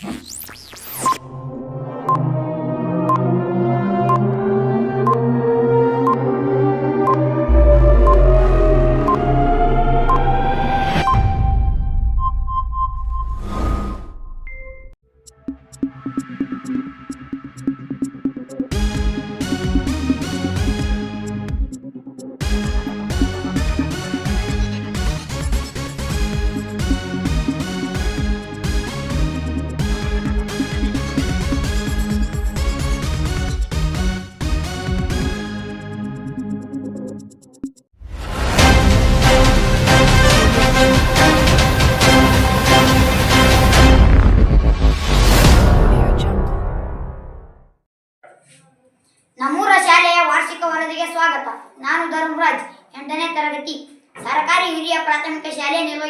Jesus.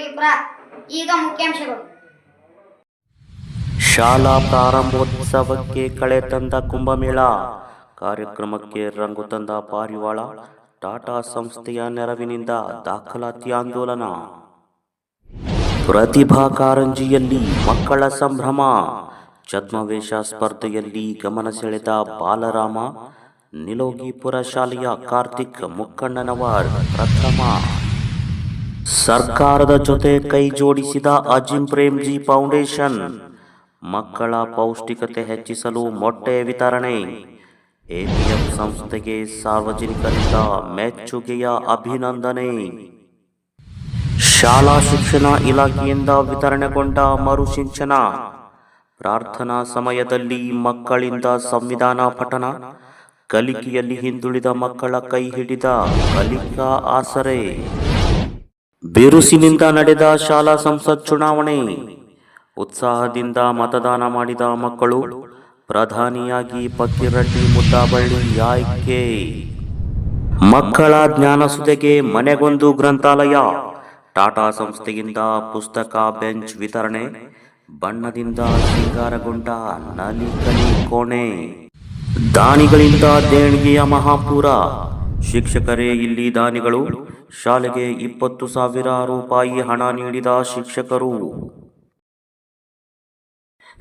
ಶಾಲೆ ಈಗ ಮುಖ್ಯಾಂಶಗಳು. ಶಾಲಾ ಪ್ರಾರಂಭೋತ್ಸವಕ್ಕೆ ಕಳೆ ತಂದ ಕುಂಭಮೇಳ. ಕಾರ್ಯಕ್ರಮಕ್ಕೆ ರಂಗು ತಂದ ಪಾರಿವಾಳ. ಟಾಟಾ ಸಂಸ್ಥೆಯ ನೆರವಿನಿಂದ ದಾಖಲಾತಿ ಆಂದೋಲನ. ಪ್ರತಿಭಾ ಕಾರಂಜಿಯಲ್ಲಿ ಮಕ್ಕಳ ಸಂಭ್ರಮ. ಛದ್ಮವೇಷ ಸ್ಪರ್ಧೆಯಲ್ಲಿ ಗಮನ ಸೆಳೆದ ಬಾಲರಾಮ. ನಿಲೋಗಿಪುರ ಶಾಲೆಯ ಕಾರ್ತಿಕ್ ಮುಕ್ಕಣ್ಣನವರ್ ಪ್ರಥಮ. ಸರ್ಕಾರದ ಜೊತೆ ಕೈ ಜೋಡಿಸಿದ ಅಜಿಂ ಪ್ರೇಮ್ಜಿ ಫೌಂಡೇಶನ್, ಮಕ್ಕಳ ಪೌಷ್ಟಿಕತೆ ಹೆಚ್ಚಿಸಲು ಮೊಟ್ಟೆ ವಿತರಣೆ. ಎಪಿಎಂ ಸಂಸ್ಥೆಗೆ ಸಾರ್ವಜನಿಕರಿಂದ ಮೆಚ್ಚುಗೆಯ ಅಭಿನಂದನೆ. ಶಾಲಾ ಶಿಕ್ಷಣ ಇಲಾಖೆಯಿಂದ ವಿತರಣೆಗೊಂಡ ಮರುಸಿಂಚನ ಪ್ರಾರ್ಥನಾ ಸಮಯದಲ್ಲಿ ಮಕ್ಕಳಿಂದ ಸಂವಿಧಾನ ಪಠಣ ಕಲಿಕೆಯಲ್ಲಿ ಹಿಂದುಳಿದ ಮಕ್ಕಳ ಕೈ ಹಿಡಿದ ಕಲಿಕಾ ಆಸರೆ. ಬಿರುಸಿನಿಂದ ನಡೆದ ಶಾಲಾ ಸಂಸತ್ ಚುನಾವಣೆ. ಉತ್ಸಾಹದಿಂದ ಮತದಾನ ಮಾಡಿದ ಮಕ್ಕಳು ಪ್ರಧಾನಿಯಾಗಿ ಪಕ್ಕಿರಡ್ಡಿ ಮುದ್ದಾಬಳ್ಳಿ ಆಯ್ಕೆ ಮಕ್ಕಳ ಜ್ಞಾನಸುದೆಗೆ ಮನೆಗೊಂದು ಗ್ರಂಥಾಲಯ. ಟಾಟಾ ಸಂಸ್ಥೆಯಿಂದ ಪುಸ್ತಕ ಬೆಂಚ್ ವಿತರಣೆ. ಬಣ್ಣದಿಂದ ಶೃಂಗಾರಗೊಂಡ ನಲಿಕಲಿ ಕೋಣೆ. ದಾನಿಗಳಿಂದ ದೇಣಿಗೆಯ ಮಹಾಪೂರ. ಶಿಕ್ಷಕರೇ ಇಲ್ಲಿ ದಾನಿಗಳು. ಶಾಲೆಗೆ ಇಪ್ಪತ್ತು ಸಾವಿರ ರೂಪಾಯಿ ಹಣ ನೀಡಿದ ಶಿಕ್ಷಕರು.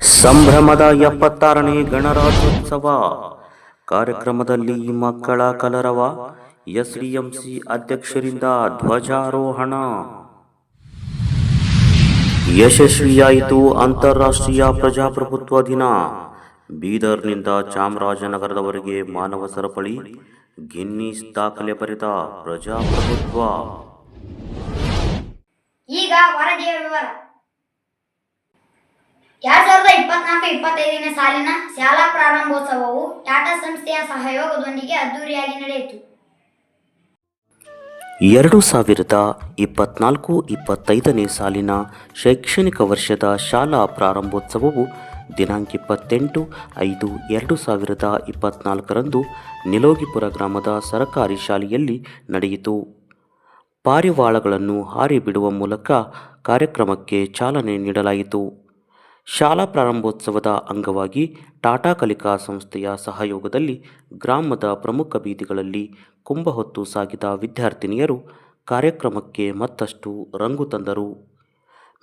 ಸಂಭ್ರಮದ ಎಪ್ಪತ್ತಾರನೇ ಗಣರಾಜ್ಯೋತ್ಸವ. ಕಾರ್ಯಕ್ರಮದಲ್ಲಿ ಮಕ್ಕಳ ಕಲರವ, ಎಸ್ಡಿಎಂಸಿ ಅಧ್ಯಕ್ಷರಿಂದ ಧ್ವಜಾರೋಹಣ. ಯಶಸ್ವಿಯಾಯಿತು ಅಂತಾರಾಷ್ಟ್ರೀಯ ಪ್ರಜಾಪ್ರಭುತ್ವ ದಿನ. ಬೀದರ್ನಿಂದ ಚಾಮರಾಜನಗರದವರೆಗೆ ಮಾನವ ಸರಪಳಿ ಗಿನ್ನಿಸ್ ದಾಖಲೆ ಬರೆದ ಪ್ರಜಾಪ್ರಭುತ್ವ. ಈಗ ವರದಿಯ ವಿವರ. ಎರಡ್ ಸಾವಿರದ ಇಪ್ಪತ್ನಾಲ್ಕು ಇಪ್ಪತ್ತೈದನೇ ಸಾಲಿನ ಶಾಲಾ ಪ್ರಾರಂಭೋತ್ಸವವು ಟಾಟಾ ಸಂಸ್ಥೆಯ ಸಹಯೋಗದೊಂದಿಗೆ ಅದ್ದೂರಿಯಾಗಿ ನಡೆಯಿತು. ಎರಡು ಸಾವಿರದ ಇಪ್ಪತ್ನಾಲ್ಕು ಇಪ್ಪತ್ತೈದನೇ ಸಾಲಿನ ಶೈಕ್ಷಣಿಕ ವರ್ಷದ ಶಾಲಾ ಪ್ರಾರಂಭೋತ್ಸವವು ದಿನಾಂಕ ಇಪ್ಪತ್ತೆಂಟು ಐದು ಎರಡು ಸಾವಿರದ ಇಪ್ಪತ್ನಾಲ್ಕರಂದು ನಿಲೋಗಿಪುರ ಗ್ರಾಮದ ಸರಕಾರಿ ಶಾಲೆಯಲ್ಲಿ ನಡೆಯಿತು. ಪಾರಿವಾಳಗಳನ್ನು ಹಾರಿ ಬಿಡುವ ಮೂಲಕ ಕಾರ್ಯಕ್ರಮಕ್ಕೆ ಚಾಲನೆ ನೀಡಲಾಯಿತು. ಶಾಲಾ ಪ್ರಾರಂಭೋತ್ಸವದ ಅಂಗವಾಗಿ ಟಾಟಾ ಕಲಿಕಾ ಸಂಸ್ಥೆಯ ಸಹಯೋಗದಲ್ಲಿ ಗ್ರಾಮದ ಪ್ರಮುಖ ಬೀದಿಗಳಲ್ಲಿ ಕುಂಭ ಹೊತ್ತು ಸಾಗಿದ ವಿದ್ಯಾರ್ಥಿನಿಯರು ಕಾರ್ಯಕ್ರಮಕ್ಕೆ ಮತ್ತಷ್ಟು ರಂಗು ತಂದರು.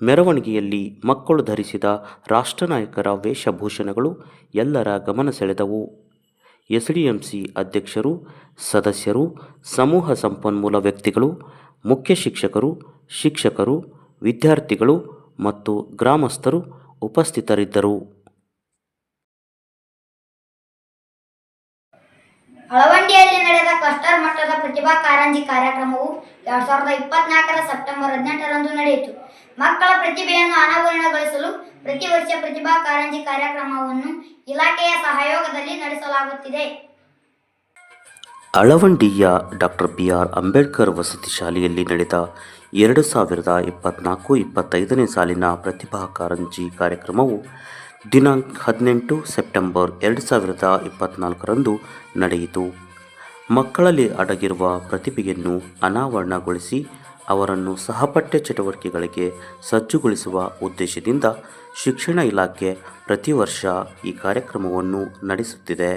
ಮೆರವಣಿಗೆಯಲ್ಲಿ ಮಕ್ಕಳು ಧರಿಸಿದ ರಾಷ್ಟ್ರನಾಯಕರ ವೇಷಭೂಷಣಗಳು ಎಲ್ಲರ ಗಮನ ಸೆಳೆದವು. ಎಸ್ಡಿಎಂಸಿ ಅಧ್ಯಕ್ಷರು, ಸದಸ್ಯರು, ಸಮೂಹ ಸಂಪನ್ಮೂಲ ವ್ಯಕ್ತಿಗಳು, ಮುಖ್ಯ ಶಿಕ್ಷಕರು ಶಿಕ್ಷಕರು, ವಿದ್ಯಾರ್ಥಿಗಳು ಮತ್ತು ಗ್ರಾಮಸ್ಥರು ಉಪಸ್ಥಿತರಿದ್ದರು. ಅಳವಂಡಿಯಲ್ಲಿ ನಡೆದ ಕ್ಲಸ್ಟರ್ ಮಟ್ಟದ ಪ್ರತಿಭಾ ಕಾರಂಜಿ ಕಾರ್ಯಕ್ರಮವು ಎರಡ್ ಸಾವಿರದ ಇಪ್ಪತ್ನಾಲ್ಕರ ಸೆಪ್ಟೆಂಬರ್ ಹದಿನೆಂಟರಂದು ನಡೆಯಿತು. ಮಕ್ಕಳ ಪ್ರತಿಭೆಯನ್ನು ಅನಾವರಣಗೊಳಿಸಲು ಪ್ರತಿ ವರ್ಷ ಪ್ರತಿಭಾ ಕಾರಂಜಿ ಕಾರ್ಯಕ್ರಮವನ್ನು ಇಲಾಖೆಯ ಸಹಯೋಗದಲ್ಲಿ ನಡೆಸಲಾಗುತ್ತಿದೆ. ಅಳವಂಡಿಯ ಡಾಕ್ಟರ್ ಬಿ ಆರ್ ಅಂಬೇಡ್ಕರ್ ವಸತಿ ಶಾಲೆಯಲ್ಲಿ ನಡೆದ ಎರಡು ಸಾವಿರದ ಇಪ್ಪತ್ನಾಲ್ಕು ಇಪ್ಪತ್ತೈದನೇ ಸಾಲಿನ ಪ್ರತಿಭಾ ಕಾರಂಜಿ ಕಾರ್ಯಕ್ರಮವು ದಿನಾಂಕ ಹದಿನೆಂಟು ಸೆಪ್ಟೆಂಬರ್ ಎರಡು ಸಾವಿರದ ಇಪ್ಪತ್ತ್ನಾಲ್ಕರಂದು ನಡೆಯಿತು. ಮಕ್ಕಳಲ್ಲಿ ಅಡಗಿರುವ ಪ್ರತಿಭೆಯನ್ನು ಅನಾವರಣಗೊಳಿಸಿ ಅವರನ್ನು ಸಹಪಠ್ಯ ಚಟುವಟಿಕೆಗಳಿಗೆ ಸಜ್ಜುಗೊಳಿಸುವ ಉದ್ದೇಶದಿಂದ ಶಿಕ್ಷಣ ಇಲಾಖೆ ಪ್ರತಿ ವರ್ಷ ಈ ಕಾರ್ಯಕ್ರಮವನ್ನು ನಡೆಸುತ್ತಿದೆ.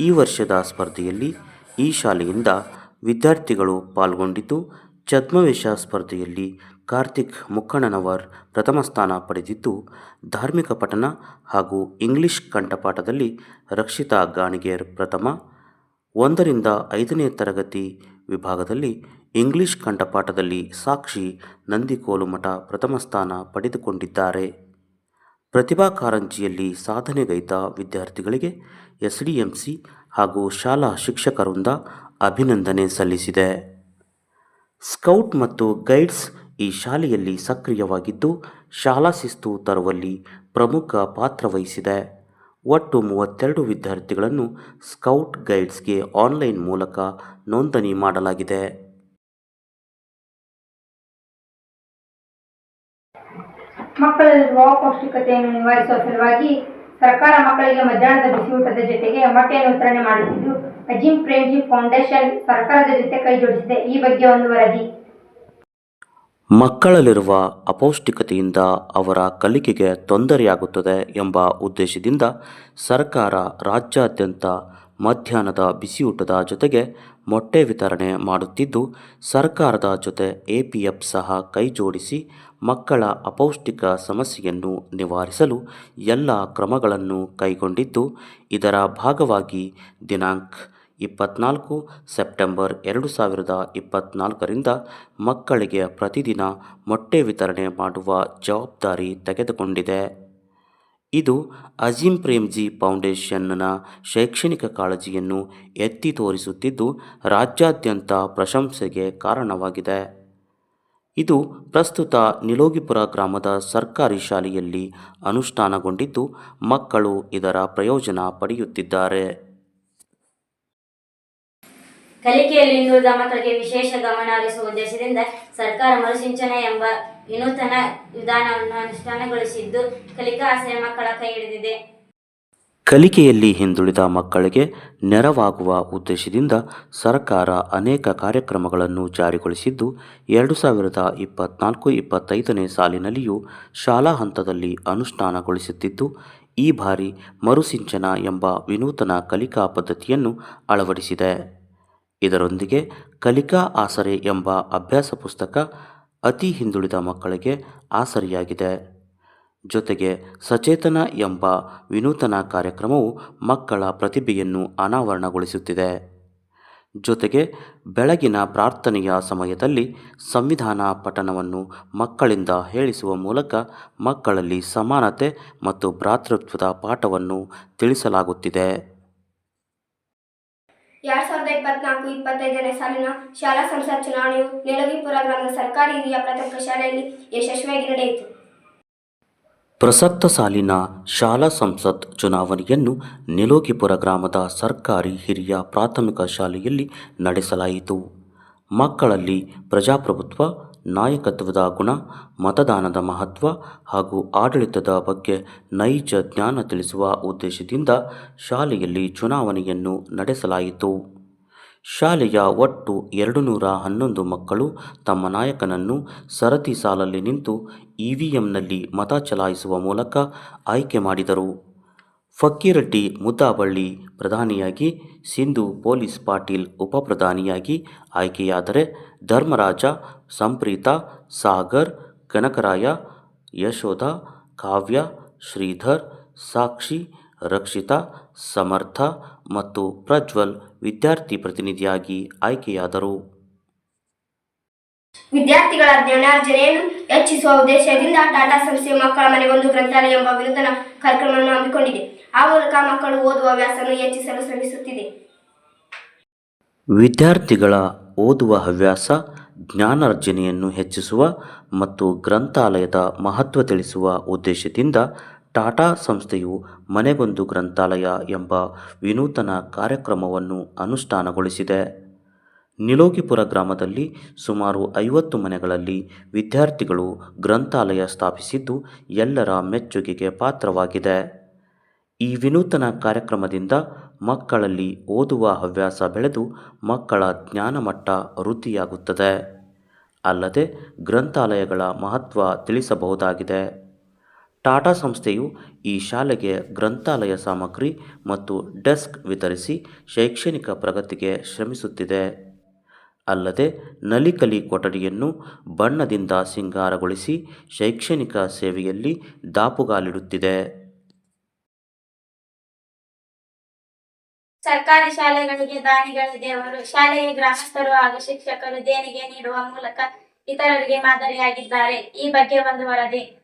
ಈ ವರ್ಷದ ಸ್ಪರ್ಧೆಯಲ್ಲಿ ಈ ಶಾಲೆಯಿಂದ ವಿದ್ಯಾರ್ಥಿಗಳು ಪಾಲ್ಗೊಂಡಿದ್ದು, ಛದ್ಮವೇಷ ಸ್ಪರ್ಧೆಯಲ್ಲಿ ಕಾರ್ತಿಕ್ ಮುಕ್ಕಣ್ಣನವರ್ ಪ್ರಥಮ ಸ್ಥಾನ ಪಡೆದಿದ್ದು, ಧಾರ್ಮಿಕ ಪಠಣ ಹಾಗೂ ಇಂಗ್ಲಿಷ್ ಕಂಠಪಾಠದಲ್ಲಿ ರಕ್ಷಿತಾ ಗಾಣಿಗೇರ್ ಪ್ರಥಮ, ಒಂದರಿಂದ ಐದನೇ ತರಗತಿ ವಿಭಾಗದಲ್ಲಿ ಇಂಗ್ಲಿಷ್ ಕಂಠಪಾಠದಲ್ಲಿ ಸಾಕ್ಷಿ ನಂದಿಕೋಲುಮಠ ಪ್ರಥಮ ಸ್ಥಾನ ಪಡೆದುಕೊಂಡಿದ್ದಾರೆ. ಪ್ರತಿಭಾ ಕಾರಂಜಿಯಲ್ಲಿ ಸಾಧನೆಗೈದ ವಿದ್ಯಾರ್ಥಿಗಳಿಗೆ ಎಸ್ಡಿಎಂಸಿ ಹಾಗೂ ಶಾಲಾ ಶಿಕ್ಷಕರಿಂದ ಅಭಿನಂದನೆ ಸಲ್ಲಿಸಿದೆ. ಸ್ಕೌಟ್ ಮತ್ತು ಗೈಡ್ಸ್ ಈ ಶಾಲೆಯಲ್ಲಿ ಸಕ್ರಿಯವಾಗಿದ್ದು, ಶಾಲಾ ಶಿಸ್ತು ತರುವಲ್ಲಿ ಪ್ರಮುಖ ಪಾತ್ರ ವಹಿಸಿದೆ. ಒಟ್ಟು ಮೂವತ್ತೆರಡು ವಿದ್ಯಾರ್ಥಿಗಳನ್ನು ಸ್ಕೌಟ್ ಗೈಡ್ಸ್ಗೆ ಆನ್ಲೈನ್ ಮೂಲಕ ನೋಂದಣಿ ಮಾಡಲಾಗಿದೆ. ಮಕ್ಕಳಲ್ಲಿರುವ ಅಪೌಷ್ಟಿಕತೆಯನ್ನು ನಿವಾರಿಸುವ ಸಲುವಾಗಿ ಸರ್ಕಾರ ಮಕ್ಕಳಿಗೆ ಮಧ್ಯಾಹ್ನದ ಬಿಸಿಯೂಟದ ಜೊತೆಗೆ ಮೊಟ್ಟೆಯನ್ನು ವಿತರಣೆ ಮಾಡುತ್ತಿದ್ದು ಅಜಿಂ ಪ್ರೇಮ್ಜಿ ಫೌಂಡೇಶನ್ ಸರ್ಕಾರದ ಜೊತೆ ಕೈ ಜೋಡಿಸಿದೆ ಈ ಬಗ್ಗೆ ಒಂದು ವರದಿ. ಮಕ್ಕಳಲ್ಲಿರುವ ಅಪೌಷ್ಟಿಕತೆಯಿಂದ ಅವರ ಕಲಿಕೆಗೆ ತೊಂದರೆಯಾಗುತ್ತದೆ ಎಂಬ ಉದ್ದೇಶದಿಂದ ಸರ್ಕಾರ ರಾಜ್ಯಾದ್ಯಂತ ಮಧ್ಯಾಹ್ನದ ಬಿಸಿಯೂಟದ ಜೊತೆಗೆ ಮೊಟ್ಟೆ ವಿತರಣೆ ಮಾಡುತ್ತಿದ್ದು, ಸರ್ಕಾರದ ಜೊತೆ ಎಪಿಎಫ್ ಸಹ ಕೈಜೋಡಿಸಿ ಮಕ್ಕಳ ಅಪೌಷ್ಟಿಕ ಸಮಸ್ಯೆಯನ್ನು ನಿವಾರಿಸಲು ಎಲ್ಲ ಕ್ರಮಗಳನ್ನು ಕೈಗೊಂಡಿದ್ದು, ಇದರ ಭಾಗವಾಗಿ ದಿನಾಂಕ ಇಪ್ಪತ್ನಾಲ್ಕು ಸೆಪ್ಟೆಂಬರ್ ಎರಡು ಸಾವಿರದ ಇಪ್ಪತ್ನಾಲ್ಕರಿಂದ ಮಕ್ಕಳಿಗೆ ಪ್ರತಿದಿನ ಮೊಟ್ಟೆ ವಿತರಣೆ ಮಾಡುವ ಜವಾಬ್ದಾರಿ ತೆಗೆದುಕೊಂಡಿದೆ. ಇದು ಅಜೀಂ ಪ್ರೇಮ್ಜಿ ಫೌಂಡೇಶನ್ನ ಶೈಕ್ಷಣಿಕ ಕಾಳಜಿಯನ್ನು ಎತ್ತಿ ತೋರಿಸುತ್ತಿದ್ದು ರಾಜ್ಯಾದ್ಯಂತ ಪ್ರಶಂಸೆಗೆ ಕಾರಣವಾಗಿದೆ. ಇದು ಪ್ರಸ್ತುತ ನಿಲೋಗಿಪುರ ಗ್ರಾಮದ ಸರ್ಕಾರಿ ಶಾಲೆಯಲ್ಲಿ ಅನುಷ್ಠಾನಗೊಂಡಿದ್ದು ಮಕ್ಕಳು ಇದರ ಪ್ರಯೋಜನ ಪಡೆಯುತ್ತಿದ್ದಾರೆ. ಕಲಿಕೆಯಲ್ಲಿ ಹಿಂದುಳಿದ ಮಕ್ಕಳಿಗೆ ವಿಶೇಷ ಗಮನ ಹರಿಸುವ ಉದ್ದೇಶದಿಂದ ಸರ್ಕಾರ ಮರುಸಿಂಚನ ಎಂಬ ವಿನೂತನ ವಿಧಾನವನ್ನು ಅನುಷ್ಠಾನಗೊಳಿಸಿದ್ದು ಕಲಿಕಾ ಆಸರೆ ಮಕ್ಕಳ ಕೈ ಹಿಡಿದಿದೆ. ಕಲಿಕೆಯಲ್ಲಿ ಹಿಂದುಳಿದ ಮಕ್ಕಳಿಗೆ ನೆರವಾಗುವ ಉದ್ದೇಶದಿಂದ ಸರ್ಕಾರ ಅನೇಕ ಕಾರ್ಯಕ್ರಮಗಳನ್ನು ಜಾರಿಗೊಳಿಸಿದ್ದು, ಎರಡು ಸಾವಿರದ ಇಪ್ಪತ್ನಾಲ್ಕು ಇಪ್ಪತ್ತೈದನೇ ಸಾಲಿನಲ್ಲಿಯೂ ಶಾಲಾ ಹಂತದಲ್ಲಿ ಅನುಷ್ಠಾನಗೊಳಿಸುತ್ತಿದ್ದು, ಈ ಬಾರಿ ಮರುಸಿಂಚನ ಎಂಬ ವಿನೂತನ ಕಲಿಕಾ ಪದ್ಧತಿಯನ್ನು ಅಳವಡಿಸಿದೆ. ಇದರೊಂದಿಗೆ ಕಲಿಕಾ ಆಸರೆ ಎಂಬ ಅಭ್ಯಾಸ ಪುಸ್ತಕ ಅತಿ ಹಿಂದುಳಿದ ಮಕ್ಕಳಿಗೆ ಆಸರೆಯಾಗಿದೆ. ಜೊತೆಗೆ ಸಚೇತನ ಎಂಬ ವಿನೂತನ ಕಾರ್ಯಕ್ರಮವು ಮಕ್ಕಳ ಪ್ರತಿಭೆಯನ್ನು ಅನಾವರಣಗೊಳಿಸುತ್ತಿದೆ. ಜೊತೆಗೆ ಬೆಳಗಿನ ಪ್ರಾರ್ಥನೆಯ ಸಮಯದಲ್ಲಿ ಸಂವಿಧಾನ ಪಠಣವನ್ನು ಮಕ್ಕಳಿಂದ ಹೇಳಿಸುವ ಮೂಲಕ ಮಕ್ಕಳಲ್ಲಿ ಸಮಾನತೆ ಮತ್ತು ಭ್ರಾತೃತ್ವದ ಪಾಠವನ್ನು ತಿಳಿಸಲಾಗುತ್ತಿದೆ. ಇಪ್ಪತ್ನಾಲ್ಕು, ಇಪ್ಪತ್ತೈದನೇ ಸಾಲಿನ ಶಾಲಾ ಸಂಸತ್ ಚುನಾವಣೆಯು ನೆಲಗಿಪುರ ಗ್ರಾಮದ ಸರ್ಕಾರಿ ಹಿರಿಯ ಪ್ರಾಥಮಿಕ ಶಾಲೆಯಲ್ಲಿ ಯಶಸ್ವಿಯಾಗಿ ನಡೆಯಿತು. ಪ್ರಸಕ್ತ ಸಾಲಿನ ಶಾಲಾ ಸಂಸತ್ ಚುನಾವಣೆಯನ್ನು ನಿಲೋಗಿಪುರ ಗ್ರಾಮದ ಸರ್ಕಾರಿ ಹಿರಿಯ ಪ್ರಾಥಮಿಕ ಶಾಲೆಯಲ್ಲಿ ನಡೆಸಲಾಯಿತು. ಮಕ್ಕಳಲ್ಲಿ ಪ್ರಜಾಪ್ರಭುತ್ವ, ನಾಯಕತ್ವದ ಗುಣ, ಮತದಾನದ ಮಹತ್ವ ಹಾಗೂ ಆಡಳಿತದ ಬಗ್ಗೆ ನೈಜ ಜ್ಞಾನ ತಿಳಿಸುವ ಉದ್ದೇಶದಿಂದ ಶಾಲೆಯಲ್ಲಿ ಚುನಾವಣೆಯನ್ನು ನಡೆಸಲಾಯಿತು. ಶಾಲೆಯ ಒಟ್ಟು ಎರಡು ನೂರ ಹನ್ನೊಂದು ಮಕ್ಕಳು ತಮ್ಮ ನಾಯಕನನ್ನು ಸರತಿ ಸಾಲಲ್ಲಿ ನಿಂತು ಇವಿಎಂನಲ್ಲಿ ಮತ ಚಲಾಯಿಸುವ ಮೂಲಕ ಆಯ್ಕೆ ಮಾಡಿದರು. ಫಕ್ಕೀರೆಡ್ಡಿ ಮುದ್ದಾಬಳ್ಳಿ ಪ್ರಧಾನಿಯಾಗಿ, ಸಿಂಧು ಪೊಲೀಸ್ ಪಾಟೀಲ್ ಉಪಪ್ರಧಾನಿಯಾಗಿ ಆಯ್ಕೆಯಾದರೆ ಧರ್ಮರಾಜ, ಸಂಪ್ರೀತ, ಸಾಗರ್, ಕನಕರಾಯ, ಯಶೋಧ, ಕಾವ್ಯ, ಶ್ರೀಧರ್, ಸಾಕ್ಷಿ, ರಕ್ಷಿತಾ ಸಮರ್ಥ ಮತ್ತು ಪ್ರಜ್ವಲ್ ವಿದ್ಯಾರ್ಥಿ ಪ್ರತಿನಿಧಿಯಾಗಿ ಆಯ್ಕೆಯಾದರು. ವಿದ್ಯಾರ್ಥಿಗಳ ಜ್ಞಾನಾರ್ಜನೆಯನ್ನು ಹೆಚ್ಚಿಸುವ ಉದ್ದೇಶದಿಂದ ಟಾಟಾ ಸಂಸ್ಥೆಯ ಮಕ್ಕಳ ಮನೆಗೊಂದು ಗ್ರಂಥಾಲಯ ಎಂಬ ವಿನೂತನ ಕಾರ್ಯಕ್ರಮವನ್ನು ಹಮ್ಮಿಕೊಂಡಿದೆ. ಆ ಮೂಲಕ ಮಕ್ಕಳು ಓದುವ ವ್ಯಾಸವನ್ನು ಹೆಚ್ಚಿಸಲು ಶ್ರಮಿಸುತ್ತಿದೆ. ವಿದ್ಯಾರ್ಥಿಗಳ ಓದುವ ಹವ್ಯಾಸ ಜ್ಞಾನಾರ್ಜನೆಯನ್ನು ಹೆಚ್ಚಿಸುವ ಮತ್ತು ಗ್ರಂಥಾಲಯದ ಮಹತ್ವ ತಿಳಿಸುವ ಉದ್ದೇಶದಿಂದ ಟಾಟಾ ಸಂಸ್ಥೆಯು ಮನೆಗೊಂದು ಗ್ರಂಥಾಲಯ ಎಂಬ ವಿನೂತನ ಕಾರ್ಯಕ್ರಮವನ್ನು ಅನುಷ್ಠಾನಗೊಳಿಸಿದೆ. ನಿಲೋಗಿಪುರ ಗ್ರಾಮದಲ್ಲಿ ಸುಮಾರು ಐವತ್ತು ಮನೆಗಳಲ್ಲಿ ವಿದ್ಯಾರ್ಥಿಗಳು ಗ್ರಂಥಾಲಯ ಸ್ಥಾಪಿಸಿದ್ದು ಎಲ್ಲರ ಮೆಚ್ಚುಗೆಗೆ ಪಾತ್ರವಾಗಿದೆ. ಈ ವಿನೂತನ ಕಾರ್ಯಕ್ರಮದಿಂದ ಮಕ್ಕಳಲ್ಲಿ ಓದುವ ಹವ್ಯಾಸ ಬೆಳೆದು ಮಕ್ಕಳ ಜ್ಞಾನಮಟ್ಟ ವೃದ್ಧಿಯಾಗುತ್ತದೆ. ಅಲ್ಲದೆ ಗ್ರಂಥಾಲಯಗಳ ಮಹತ್ವ ತಿಳಿಸಬಹುದಾಗಿದೆ. ಟಾಟಾ ಸಂಸ್ಥೆಯು ಈ ಶಾಲೆಗೆ ಗ್ರಂಥಾಲಯ ಸಾಮಗ್ರಿ ಮತ್ತು ಡೆಸ್ಕ್ ವಿತರಿಸಿ ಶೈಕ್ಷಣಿಕ ಪ್ರಗತಿಗೆ ಶ್ರಮಿಸುತ್ತಿದೆ. ಅಲ್ಲದೆ ನಲಿಕಲಿ ಕೊಠಡಿಯನ್ನು ಬಣ್ಣದಿಂದ ಸಿಂಗಾರಗೊಳಿಸಿ ಶೈಕ್ಷಣಿಕ ಸೇವೆಯಲ್ಲಿ ದಾಪುಗಾಲಿಡುತ್ತಿದೆ. ಸರ್ಕಾರಿ ಶಾಲೆಗಳಿಗೆ ದಾನಿಗಳ ದೇವರು, ಶಾಲೆಯ ಗ್ರಾಮಸ್ಥರು ಹಾಗೂ ಶಿಕ್ಷಕರು ದೇಣಿಗೆ ನೀಡುವ ಮೂಲಕ ಇತರರಿಗೆ ಮಾದರಿಯಾಗಿದ್ದಾರೆ. ಈ ಬಗ್ಗೆ ಒಂದು ವರದಿ.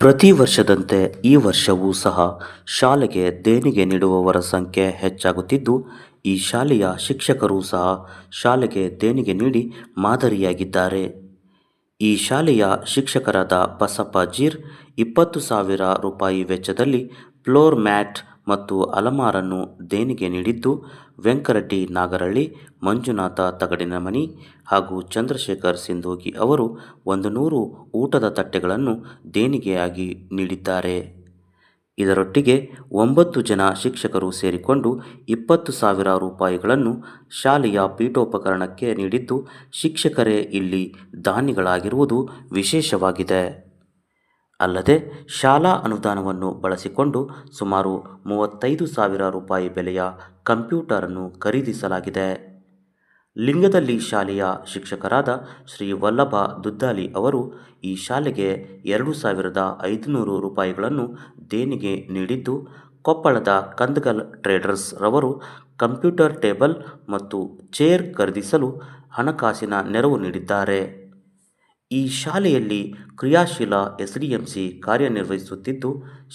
ಪ್ರತಿ ವರ್ಷದಂತೆ ಈ ವರ್ಷವೂ ಸಹ ಶಾಲೆಗೆ ದೇಣಿಗೆ ನೀಡುವವರ ಸಂಖ್ಯೆ ಹೆಚ್ಚಾಗುತ್ತಿದ್ದು, ಈ ಶಾಲೆಯ ಶಿಕ್ಷಕರು ಸಹ ಶಾಲೆಗೆ ದೇಣಿಗೆ ನೀಡಿ ಮಾದರಿಯಾಗಿದ್ದಾರೆ. ಈ ಶಾಲೆಯ ಶಿಕ್ಷಕರಾದ ಬಸಪ್ಪ ಜೀರ್ ಇಪ್ಪತ್ತು ಸಾವಿರ ರೂಪಾಯಿ ವೆಚ್ಚದಲ್ಲಿ ಫ್ಲೋರ್ ಮ್ಯಾಟ್ ಮತ್ತು ಅಲಮಾರನ್ನು ದೇಣಿಗೆ ನೀಡಿದ್ದು ವೆಂಕರೆಡ್ಡಿ ನಾಗರಳ್ಳಿ, ಮಂಜುನಾಥ ತಗಡಿನಮನಿ ಹಾಗೂ ಚಂದ್ರಶೇಖರ್ ಸಿಂಧೋಗಿ ಅವರು ಒಂದು ನೂರು ಊಟದ ತಟ್ಟೆಗಳನ್ನು ದೇಣಿಗೆಯಾಗಿ ನೀಡಿದ್ದಾರೆ. ಇದರೊಟ್ಟಿಗೆ ಒಂಬತ್ತು ಜನ ಶಿಕ್ಷಕರು ಸೇರಿಕೊಂಡು ಇಪ್ಪತ್ತು ಸಾವಿರ ರೂಪಾಯಿಗಳನ್ನು ಶಾಲೆಯ ಪೀಠೋಪಕರಣಕ್ಕೆ ನೀಡಿದ್ದು ಶಿಕ್ಷಕರೇ ಇಲ್ಲಿ ದಾನಿಗಳಾಗಿರುವುದು ವಿಶೇಷವಾಗಿದೆ. ಅಲ್ಲದೆ ಶಾಲಾ ಅನುದಾನವನ್ನು ಬಳಸಿಕೊಂಡು ಸುಮಾರು ಮೂವತ್ತೈದು ಸಾವಿರ ರೂಪಾಯಿ ಬೆಲೆಯ ಕಂಪ್ಯೂಟರನ್ನು ಖರೀದಿಸಲಾಗಿದೆ. ಲಿಂಗದಲ್ಲಿ ಶಾಲೆಯ ಶಿಕ್ಷಕರಾದ ಶ್ರೀ ವಲ್ಲಭ ದುದ್ದಾಲಿ ಅವರು ಈ ಶಾಲೆಗೆ ಎರಡು ಸಾವಿರದ ಐದುನೂರು ರೂಪಾಯಿಗಳನ್ನು ದೇಣಿಗೆ ನೀಡಿದ್ದು, ಕೊಪ್ಪಳದ ಕಂದಗಲ್ ಟ್ರೇಡರ್ಸ್ ರವರು ಕಂಪ್ಯೂಟರ್ ಟೇಬಲ್ ಮತ್ತು ಚೇರ್ ಖರೀದಿಸಲು ಹಣಕಾಸಿನ ನೆರವು ನೀಡಿದ್ದಾರೆ. ಈ ಶಾಲೆಯಲ್ಲಿ ಕ್ರಿಯಾಶೀಲ ಎಸ್ಡಿಎಂಸಿ ಕಾರ್ಯನಿರ್ವಹಿಸುತ್ತಿದ್ದು,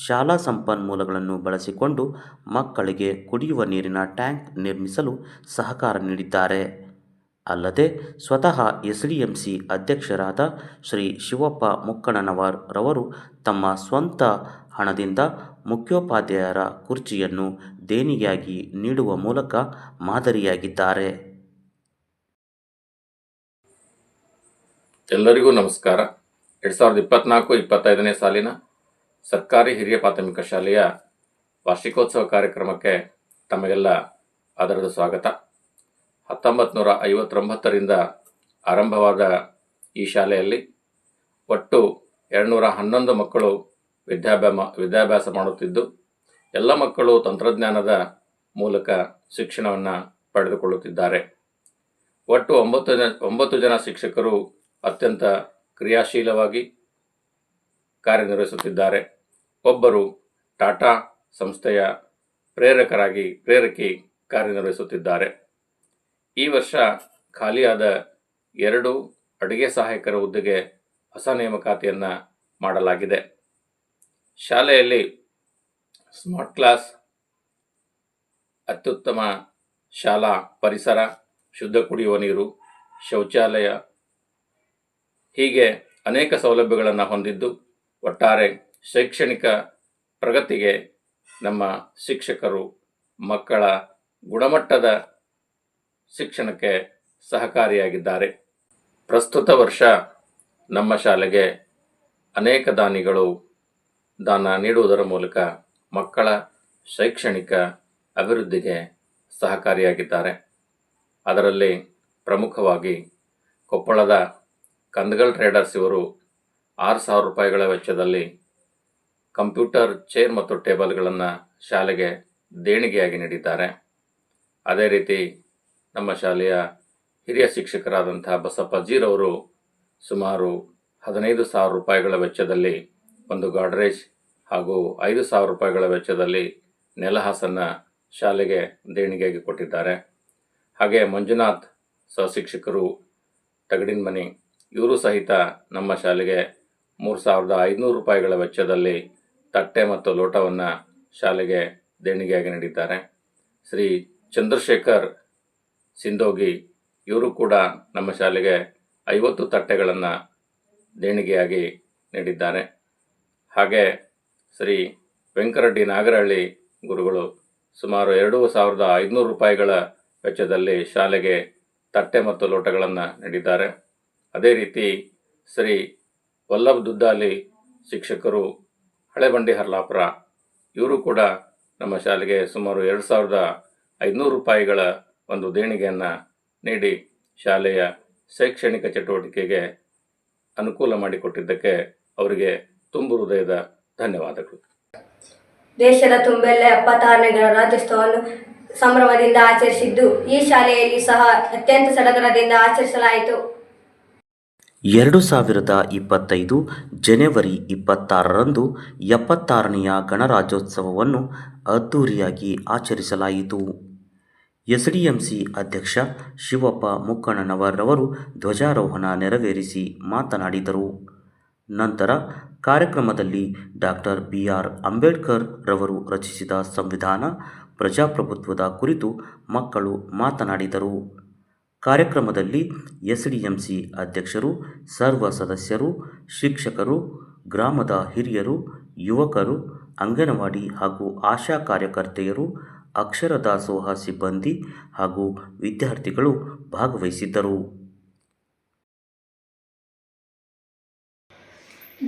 ಶಾಲಾ ಸಂಪನ್ಮೂಲಗಳನ್ನು ಬಳಸಿಕೊಂಡು ಮಕ್ಕಳಿಗೆ ಕುಡಿಯುವ ನೀರಿನ ಟ್ಯಾಂಕ್ ನಿರ್ಮಿಸಲು ಸಹಕಾರ ನೀಡಿದ್ದಾರೆ. ಅಲ್ಲದೆ, ಸ್ವತಃ ಎಸ್ಡಿಎಂಸಿ ಅಧ್ಯಕ್ಷರಾದ ಶ್ರೀ ಶಿವಪ್ಪ ಮುಕ್ಕಣ್ಣನವರ್ ರವರು ತಮ್ಮ ಸ್ವಂತ ಹಣದಿಂದ ಮುಖ್ಯೋಪಾಧ್ಯಾಯರ ಕುರ್ಚಿಯನ್ನು ದೇಣಿಗೆಯಾಗಿ ನೀಡುವ ಮೂಲಕ ಮಾದರಿಯಾಗಿದ್ದಾರೆ. ಎಲ್ಲರಿಗೂ ನಮಸ್ಕಾರ. ಎರಡು ಸಾವಿರದ ಇಪ್ಪತ್ನಾಲ್ಕು, ಇಪ್ಪತ್ತೈದನೇ ಸಾಲಿನ ಸರ್ಕಾರಿ ಹಿರಿಯ ಪ್ರಾಥಮಿಕ ಶಾಲೆಯ ವಾರ್ಷಿಕೋತ್ಸವ ಕಾರ್ಯಕ್ರಮಕ್ಕೆ ತಮಗೆಲ್ಲ ಆದರದ ಸ್ವಾಗತ. ಹತ್ತೊಂಬತ್ತು ನೂರ ಐವತ್ತೊಂಬತ್ತರಿಂದ ಆರಂಭವಾದ ಈ ಶಾಲೆಯಲ್ಲಿ ಒಟ್ಟು ಎರಡುನೂರ ಹನ್ನೊಂದು ಮಕ್ಕಳು ವಿದ್ಯಾಭ್ಯಾಮ, ವಿದ್ಯಾಭ್ಯಾಸ ಮಾಡುತ್ತಿದ್ದು, ಎಲ್ಲ ಮಕ್ಕಳು ತಂತ್ರಜ್ಞಾನದ ಮೂಲಕ ಶಿಕ್ಷಣವನ್ನು ಪಡೆದುಕೊಳ್ಳುತ್ತಿದ್ದಾರೆ. ಒಟ್ಟು ಒಂಬತ್ತು ಜನ ಒಂಬತ್ತು ಜನ ಶಿಕ್ಷಕರು ಅತ್ಯಂತ ಕ್ರಿಯಾಶೀಲವಾಗಿ ಕಾರ್ಯನಿರ್ವಹಿಸುತ್ತಿದ್ದಾರೆ. ಒಬ್ಬರು ಟಾಟಾ ಸಂಸ್ಥೆಯ ಪ್ರೇರಕರಾಗಿ, ಪ್ರೇರಕಿ ಕಾರ್ಯನಿರ್ವಹಿಸುತ್ತಿದ್ದಾರೆ. ಈ ವರ್ಷ ಖಾಲಿಯಾದ ಎರಡು ಅಡುಗೆ ಸಹಾಯಕರ ಹುದ್ದೆಗೆ ಹೊಸ ನೇಮಕಾತಿಯನ್ನು ಮಾಡಲಾಗಿದೆ. ಶಾಲೆಯಲ್ಲಿ ಸ್ಮಾರ್ಟ್ ಕ್ಲಾಸ್, ಅತ್ಯುತ್ತಮ ಶಾಲಾ ಪರಿಸರ, ಶುದ್ಧ ಕುಡಿಯುವ ನೀರು, ಶೌಚಾಲಯ ಹೀಗೆ ಅನೇಕ ಸೌಲಭ್ಯಗಳನ್ನು ಹೊಂದಿದ್ದು ಒಟ್ಟಾರೆ ಶೈಕ್ಷಣಿಕ ಪ್ರಗತಿಗೆ ನಮ್ಮ ಶಿಕ್ಷಕರು, ಮಕ್ಕಳ ಗುಣಮಟ್ಟದ ಶಿಕ್ಷಣಕ್ಕೆ ಸಹಕಾರಿಯಾಗಿದ್ದಾರೆ. ಪ್ರಸ್ತುತ ವರ್ಷ ನಮ್ಮ ಶಾಲೆಗೆ ಅನೇಕ ದಾನಿಗಳು ದಾನ ನೀಡುವುದರ ಮೂಲಕ ಮಕ್ಕಳ ಶೈಕ್ಷಣಿಕ ಅಭಿವೃದ್ಧಿಗೆ ಸಹಕಾರಿಯಾಗಿದ್ದಾರೆ. ಅದರಲ್ಲಿ ಪ್ರಮುಖವಾಗಿ ಕೊಪ್ಪಳದ ಕಂದಗಲ್ ಟ್ರೇಡರ್ಸ್ ಇವರು ಆರು ಸಾವಿರ ರೂಪಾಯಿಗಳ ವೆಚ್ಚದಲ್ಲಿ ಕಂಪ್ಯೂಟರ್ ಚೇರ್ ಮತ್ತು ಟೇಬಲ್ಗಳನ್ನು ಶಾಲೆಗೆ ದೇಣಿಗೆಯಾಗಿ ನೀಡಿದ್ದಾರೆ. ಅದೇ ರೀತಿ ನಮ್ಮ ಶಾಲೆಯ ಹಿರಿಯ ಶಿಕ್ಷಕರಾದಂಥ ಬಸಪ್ಪ ಜೀರವರು ಸುಮಾರು ಹದಿನೈದು ಸಾವಿರ ರೂಪಾಯಿಗಳ ವೆಚ್ಚದಲ್ಲಿ ಒಂದು ಗಾಡ್ರೇಜ್ ಹಾಗೂ ಐದು ಸಾವಿರ ರೂಪಾಯಿಗಳ ವೆಚ್ಚದಲ್ಲಿ ನೆಲಹಾಸನ್ನು ಶಾಲೆಗೆ ದೇಣಿಗೆಯಾಗಿ ಕೊಟ್ಟಿದ್ದಾರೆ. ಹಾಗೆ ಮಂಜುನಾಥ್ ಸಹಶಿಕ್ಷಕರು ತಗಡಿನ ಮನೆ ಇವರು ಸಹಿತ ನಮ್ಮ ಶಾಲೆಗೆ ಮೂರು ಸಾವಿರದ ಐದುನೂರು ರೂಪಾಯಿಗಳ ವೆಚ್ಚದಲ್ಲಿ ತಟ್ಟೆ ಮತ್ತು ಲೋಟವನ್ನು ಶಾಲೆಗೆ ದೇಣಿಗೆಯಾಗಿ ನೀಡಿದ್ದಾರೆ. ಶ್ರೀ ಚಂದ್ರಶೇಖರ್ ಸಿಂಧೋಗಿ ಇವರು ಕೂಡ ನಮ್ಮ ಶಾಲೆಗೆ ಐವತ್ತು ತಟ್ಟೆಗಳನ್ನು ದೇಣಿಗೆಯಾಗಿ ನೀಡಿದ್ದಾರೆ. ಹಾಗೆ ಶ್ರೀ ವೆಂಕರೆಡ್ಡಿ ನಾಗರಹಳ್ಳಿ ಗುರುಗಳು ಸುಮಾರು ಎರಡು ಸಾವಿರದ ಐದುನೂರು ರೂಪಾಯಿಗಳ ವೆಚ್ಚದಲ್ಲಿ ಶಾಲೆಗೆ ತಟ್ಟೆ ಮತ್ತು ಲೋಟಗಳನ್ನು ನೀಡಿದ್ದಾರೆ. ಅದೇ ರೀತಿ ಶ್ರೀ ವಲ್ಲಭ ದುದ್ದಾಲಿ ಶಿಕ್ಷಕರು ಹಳೆಬಂಡಿ ಹರ್ಲಾಪುರ, ಇವರು ಕೂಡ ನಮ್ಮ ಶಾಲೆಗೆ ಸುಮಾರು ಎರಡು ಸಾವಿರದ ಐದುನೂರು ರೂಪಾಯಿಗಳ ಒಂದು ದೇಣಿಗೆಯನ್ನು ನೀಡಿ ಶಾಲೆಯ ಶೈಕ್ಷಣಿಕ ಚಟುವಟಿಕೆಗೆ ಅನುಕೂಲ ಮಾಡಿಕೊಟ್ಟಿದ್ದಕ್ಕೆ ಅವರಿಗೆ ತುಂಬು ಹೃದಯದ ಧನ್ಯವಾದಗಳು. ದೇಶದ ತುಂಬೆಲ್ಲ ಎಪ್ಪತ್ತಾರನೇ ಗಣರಾಜ್ಯೋತ್ಸವವನ್ನು ಸಂಭ್ರಮದಿಂದ ಆಚರಿಸಿದ್ದು ಈ ಶಾಲೆಯಲ್ಲಿ ಸಹ ಅತ್ಯಂತ ಸಡಗರದಿಂದ ಆಚರಿಸಲಾಯಿತು. ಎರಡು ಸಾವಿರದ ಇಪ್ಪತ್ತೈದು ಜನವರಿ ಇಪ್ಪತ್ತಾರರಂದು ಎಪ್ಪತ್ತಾರನೆಯ ಗಣರಾಜ್ಯೋತ್ಸವವನ್ನು ಅದ್ಧೂರಿಯಾಗಿ ಆಚರಿಸಲಾಯಿತು. ಎಸ್ಡಿಎಂಸಿ ಅಧ್ಯಕ್ಷ ಶಿವಪ್ಪ ಮುಕ್ಕಣ್ಣನವರವರು ಧ್ವಜಾರೋಹಣ ನೆರವೇರಿಸಿ ಮಾತನಾಡಿದರು. ನಂತರ ಕಾರ್ಯಕ್ರಮದಲ್ಲಿ ಡಾಕ್ಟರ್ ಬಿ ಆರ್ ಅಂಬೇಡ್ಕರ್ ರವರು ರಚಿಸಿದ ಸಂವಿಧಾನ ಪ್ರಜಾಪ್ರಭುತ್ವದ ಕುರಿತು ಮಕ್ಕಳು ಮಾತನಾಡಿದರು. ಕಾರ್ಯಕ್ರಮದಲ್ಲಿ ಎಸ್ಡಿಎಂಸಿ ಅಧ್ಯಕ್ಷರು, ಸರ್ವ ಸದಸ್ಯರು, ಶಿಕ್ಷಕರು, ಗ್ರಾಮದ ಹಿರಿಯರು, ಯುವಕರು, ಅಂಗನವಾಡಿ ಹಾಗೂ ಆಶಾ ಕಾರ್ಯಕರ್ತೆಯರು, ಅಕ್ಷರ ದಾಸೋಹ ಸಿಬ್ಬಂದಿ ಹಾಗೂ ವಿದ್ಯಾರ್ಥಿಗಳು ಭಾಗವಹಿಸಿದ್ದರು.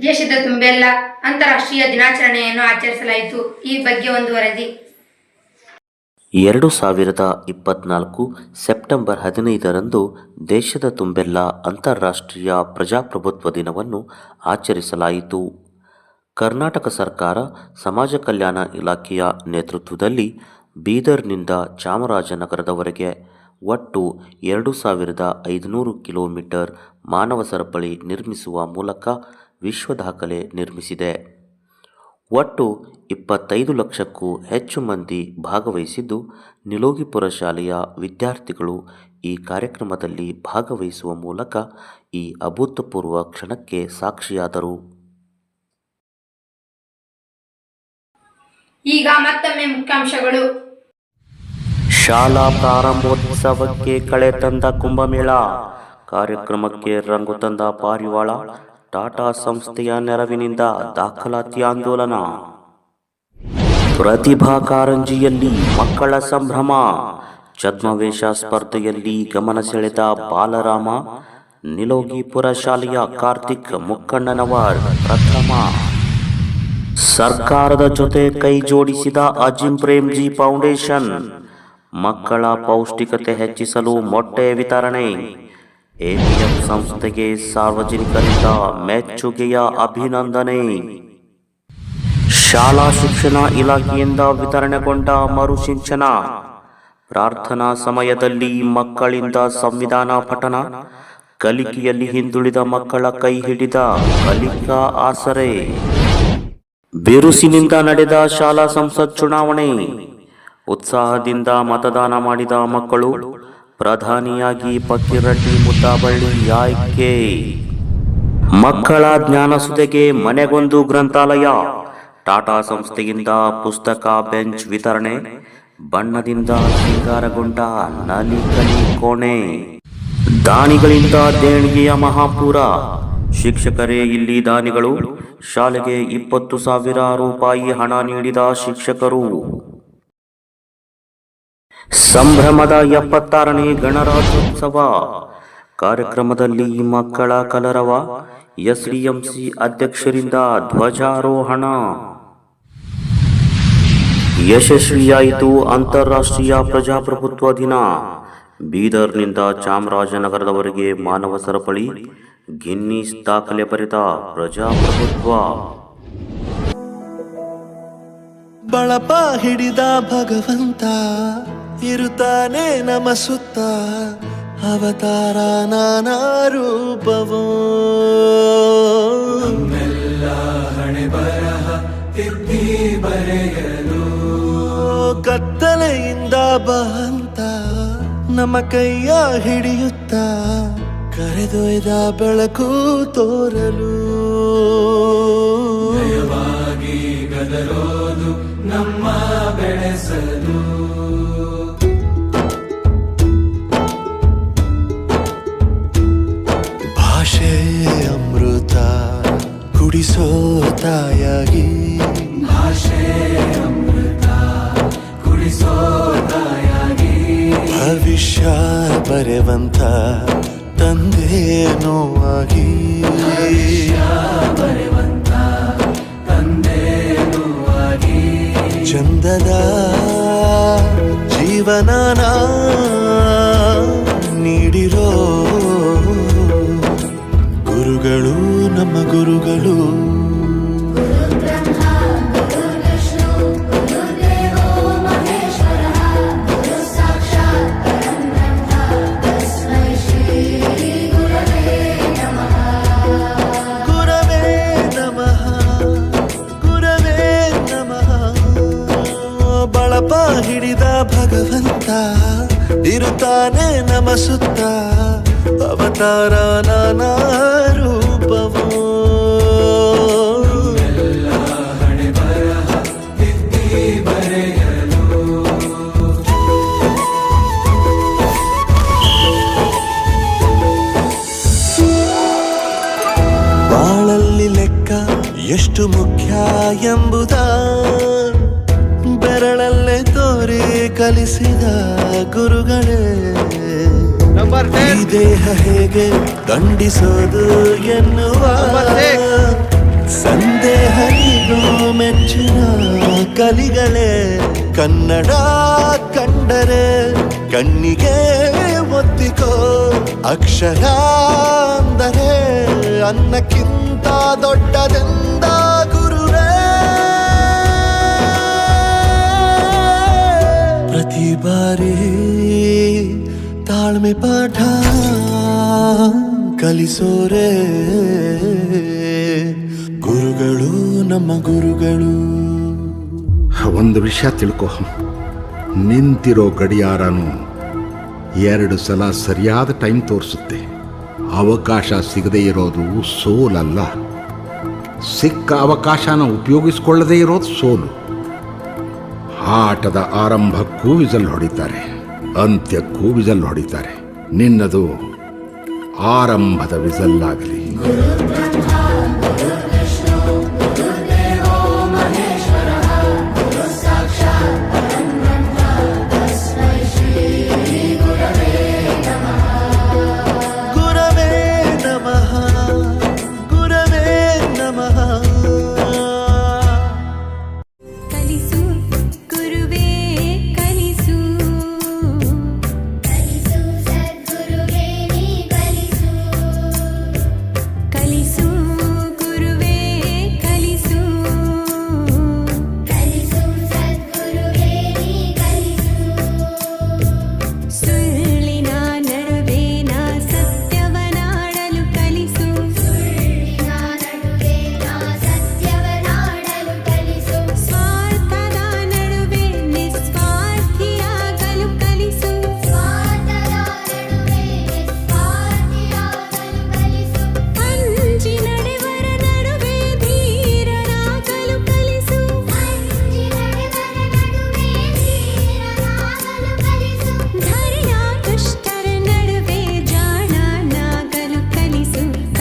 ದೇಶದ ತುಂಬೆಲ್ಲ ಅಂತಾರಾಷ್ಟ್ರೀಯ ದಿನಾಚರಣೆಯನ್ನು ಆಚರಿಸಲಾಯಿತು. ಈ ಬಗ್ಗೆ ಒಂದು ವರದಿ. ಎರಡು ಸಾವಿರದ ಇಪ್ಪತ್ನಾಲ್ಕು ಸೆಪ್ಟೆಂಬರ್ ಹದಿನೈದರಂದು ದೇಶದ ತುಂಬೆಲ್ಲ ಅಂತಾರಾಷ್ಟ್ರೀಯ ಪ್ರಜಾಪ್ರಭುತ್ವ ದಿನವನ್ನು ಆಚರಿಸಲಾಯಿತು. ಕರ್ನಾಟಕ ಸರ್ಕಾರ ಸಮಾಜ ಕಲ್ಯಾಣ ಇಲಾಖೆಯ ನೇತೃತ್ವದಲ್ಲಿ ಬೀದರ್ನಿಂದ ಚಾಮರಾಜನಗರದವರೆಗೆ ಒಟ್ಟು ಎರಡು ಸಾವಿರದ ಐದುನೂರು ಕಿಲೋಮೀಟರ್ ಮಾನವ ಸರಪಳಿ ನಿರ್ಮಿಸುವ ಮೂಲಕ ವಿಶ್ವ ದಾಖಲೆ ನಿರ್ಮಿಸಿದೆ. ಒಟ್ಟು ಇಪ್ಪತ್ತೈದು ಲಕ್ಷಕ್ಕೂ ಹೆಚ್ಚು ಮಂದಿ ಭಾಗವಹಿಸಿದ್ದು ನಿಲೋಗಿಪುರ ಶಾಲೆಯ ವಿದ್ಯಾರ್ಥಿಗಳು ಈ ಕಾರ್ಯಕ್ರಮದಲ್ಲಿ ಭಾಗವಹಿಸುವ ಮೂಲಕ ಈ ಅಭೂತಪೂರ್ವ ಕ್ಷಣಕ್ಕೆ ಸಾಕ್ಷಿಯಾದರು. ಈಗ ಮತ್ತೊಮ್ಮೆ ಮುಖ್ಯಾಂಶಗಳು. ಶಾಲಾ ಪ್ರಾರಂಭೋತ್ಸವಕ್ಕೆ ಕಳೆ ತಂದ ಕುಂಭಮೇಳ ಕಾರ್ಯಕ್ರಮಕ್ಕೆ ರಂಗು ತಂದ ಪಾರಿವಾಳ ಟಾಟಾ ಸಂಸ್ಥೆಯ ನೆರವಿನಿಂದ ದಾಖಲಾತಿ ಆಂದೋಲನ. ಪ್ರತಿಭಾ ಕಾರಂಜಿಯಲ್ಲಿ ಮಕ್ಕಳ ಸಂಭ್ರಮ. ಛದ್ಮವೇಷ ಸ್ಪರ್ಧೆಯಲ್ಲಿ ಗಮನ ಸೆಳೆದ ಬಾಲರಾಮ, ನಿಲೋಗಿಪುರ ಶಾಲೆಯ ಕಾರ್ತಿಕ್ ಮುಕ್ಕಣ್ಣನವರ್ ಪ್ರಥಮ. ಸರ್ಕಾರದ ಜೊತೆ ಕೈ ಜೋಡಿಸಿದ ಅಜಿಂ ಪ್ರೇಮ್ಜಿ ಫೌಂಡೇಶನ್, ಮಕ್ಕಳ ಪೌಷ್ಟಿಕತೆ ಹೆಚ್ಚಿಸಲು ಮೊಟ್ಟೆ ವಿತರಣೆ. ಎಪಿಎಂ ಸಂಸ್ಥೆಗೆ ಸಾರ್ವಜನಿಕರಿಂದ ಮೆಚ್ಚುಗೆಯ ಅಭಿನಂದನೆ. ಶಾಲಾ ಶಿಕ್ಷಣ ಇಲಾಖೆಯಿಂದ ವಿತರಣೆಗೊಂಡ ಮರುಸಿಂಚನ. ಪ್ರಾರ್ಥನಾ ಸಮಯದಲ್ಲಿ ಮಕ್ಕಳಿಂದ ಸಂವಿಧಾನ ಪಠಣ ಕಲಿಕೆಯಲ್ಲಿ ಹಿಂದುಳಿದ ಮಕ್ಕಳ ಕೈ ಹಿಡಿದ ಕಲಿಕಾ ಆಸರೆ. ಬಿರುಸಿನಿಂದ ನಡೆದ ಶಾಲಾ ಸಂಸತ್ ಚುನಾವಣೆ. ಉತ್ಸಾಹದಿಂದ ಮತದಾನ ಮಾಡಿದ ಮಕ್ಕಳು ಪ್ರಧಾನಿಯಾಗಿ ಪಕ್ಕಿರಡ್ಡಿ ಮುದ್ದಾಬಳ್ಳಿ ಆಯ್ಕೆ ಮಕ್ಕಳ ಜ್ಞಾನಸುತೆಗೆ ಮನೆಗೊಂದು ಗ್ರಂಥಾಲಯ. ಟಾಟಾ ಸಂಸ್ಥೆಯಿಂದ ಪುಸ್ತಕ, ಬೆಂಚ್ ವಿತರಣೆ. ಬಣ್ಣದಿಂದ ಶೃಂಗಾರಗೊಂಡ ನಲಿಕಲಿ ಕೋಣೆ. ದಾನಿಗಳಿಂದ ದೇಣಿಗೆಯ ಮಹಾಪೂರ. ಶಿಕ್ಷಕರೇ, ಇಲ್ಲಿ ದಾನಿಗಳು. ಶಾಲೆಗೆ ಇಪ್ಪತ್ತು ಸಾವಿರ ರೂಪಾಯಿ ಹಣ ನೀಡಿದ ಶಿಕ್ಷಕರು. ಸಂಭ್ರಮದ ಎಪ್ಪತ್ತಾರನೇ ಗಣರಾಜ್ಯೋತ್ಸವ. ಕಾರ್ಯಕ್ರಮದಲ್ಲಿ ಮಕ್ಕಳ ಕಲರವ, ಎಸ್ಡಿಎಂಸಿ ಅಧ್ಯಕ್ಷರಿಂದ ಧ್ವಜಾರೋಹಣ. ಯಶಸ್ವಿಯಾಯಿತು ಅಂತಾರಾಷ್ಟ್ರೀಯ ಪ್ರಜಾಪ್ರಭುತ್ವ ದಿನ. ಬೀದರ್ನಿಂದ ಚಾಮರಾಜನಗರದವರೆಗೆ ಮಾನವ ಸರಪಳಿ, ಗಿನ್ನಿಸ್ ದಾಖಲೆ ಬರೆದ ಪ್ರಜಾಪ್ರಭುತ್ವ. ಬಳಪ ಹಿಡಿದ ಭಗವಂತ. ಇರುತ್ತಾನೆ ನಮ ಸುತ್ತ ಅವತಾರ ನಾನಾ ರೂಪವೋ. ಹಣೆ ಬರಹ ತಿದ್ದಿ ಬರೆಯಲು. ಕತ್ತಲೆಯಿಂದ ಬಂತ ನಮ್ಮ ಕೈಯ ಹಿಡಿಯುತ್ತ ಕರೆದೊಯ್ದ ಬೆಳಕು ತೋರಲು. ಗದರೋದು ನಮ್ಮ ಬೆಳೆಸಲು. ಕುಡಿಸೋ ತಾಯಾಗಿ ಭಾಷೆ ಅಮೃತ ಕುಡಿಸೋ ತಾಯಾಗಿ ಭವಿಷ್ಯ ಬರೆವಂತ ತಂದೆ ನೋವಾಗಿ ಬರೆವಂತ ತಂದೆ ನೋವಾಗಿ. ಚಂದದ ಜೀವನನ ನೀಡಿರೋ ಗುರುಗಳು. ನಮ್ಮ ಗುರುಗಳು. ಹಿಡಿದ ಇರುತ್ತಾನೆ ನಮಸುತ್ತ. ಅವತಾರ ನಾನಾ ಎಷ್ಟು ಮುಖ್ಯ ಎಂಬುದ ಬೆರಳಲ್ಲೇ ತೋರಿ ಕಲಿಸಿದ ಗುರುಗಳೇ. ಈ ದೇಹ ಹೇಗೆ ದಂಡಿಸೋದು ಎನ್ನುವ ಸಂದೇಹ ಇದು ಮೆಚ್ಚಿನ ಕಲಿಗಳೇ. ಕನ್ನಡ ಕಂಡರೆ ಕಣ್ಣಿಗೆ ಒತ್ತಿಕೋ ಅಕ್ಷರ ಅಂದರೆ ಅನ್ನಕ್ಕಿಂತ ದೊಡ್ಡದೆಂದ ಪಾಠ ಕಲಿಸೋರೆ. ಗುರುಗಳು ನಮ್ಮ ಗುರುಗಳು. ಒಂದು ವಿಷಯ ತಿಳ್ಕೊ. ನಿಂತಿರೋ ಗಡಿಯಾರನು ಎರಡು ಸಲ ಸರಿಯಾದ ಟೈಮ್ ತೋರಿಸುತ್ತೆ. ಅವಕಾಶ ಸಿಗದೇ ಇರೋದು ಸೋಲಲ್ಲ. ಸಿಕ್ಕ ಅವಕಾಶನ ಉಪಯೋಗಿಸಿಕೊಳ್ಳದೇ ಇರೋದು ಸೋಲು. ಆಟದ ಆರಂಭಕ್ಕೂ ವಿಜಲ್ ಹೊಡಿತಾರೆ. ಅಂತ್ಯಕ್ಕೂ ವಿಜಲ್ ಹೊಡಿತಾರೆ. ನಿನ್ನದು ಆರಂಭದ ವಿಸಲ್ಲಾಗಲಿ.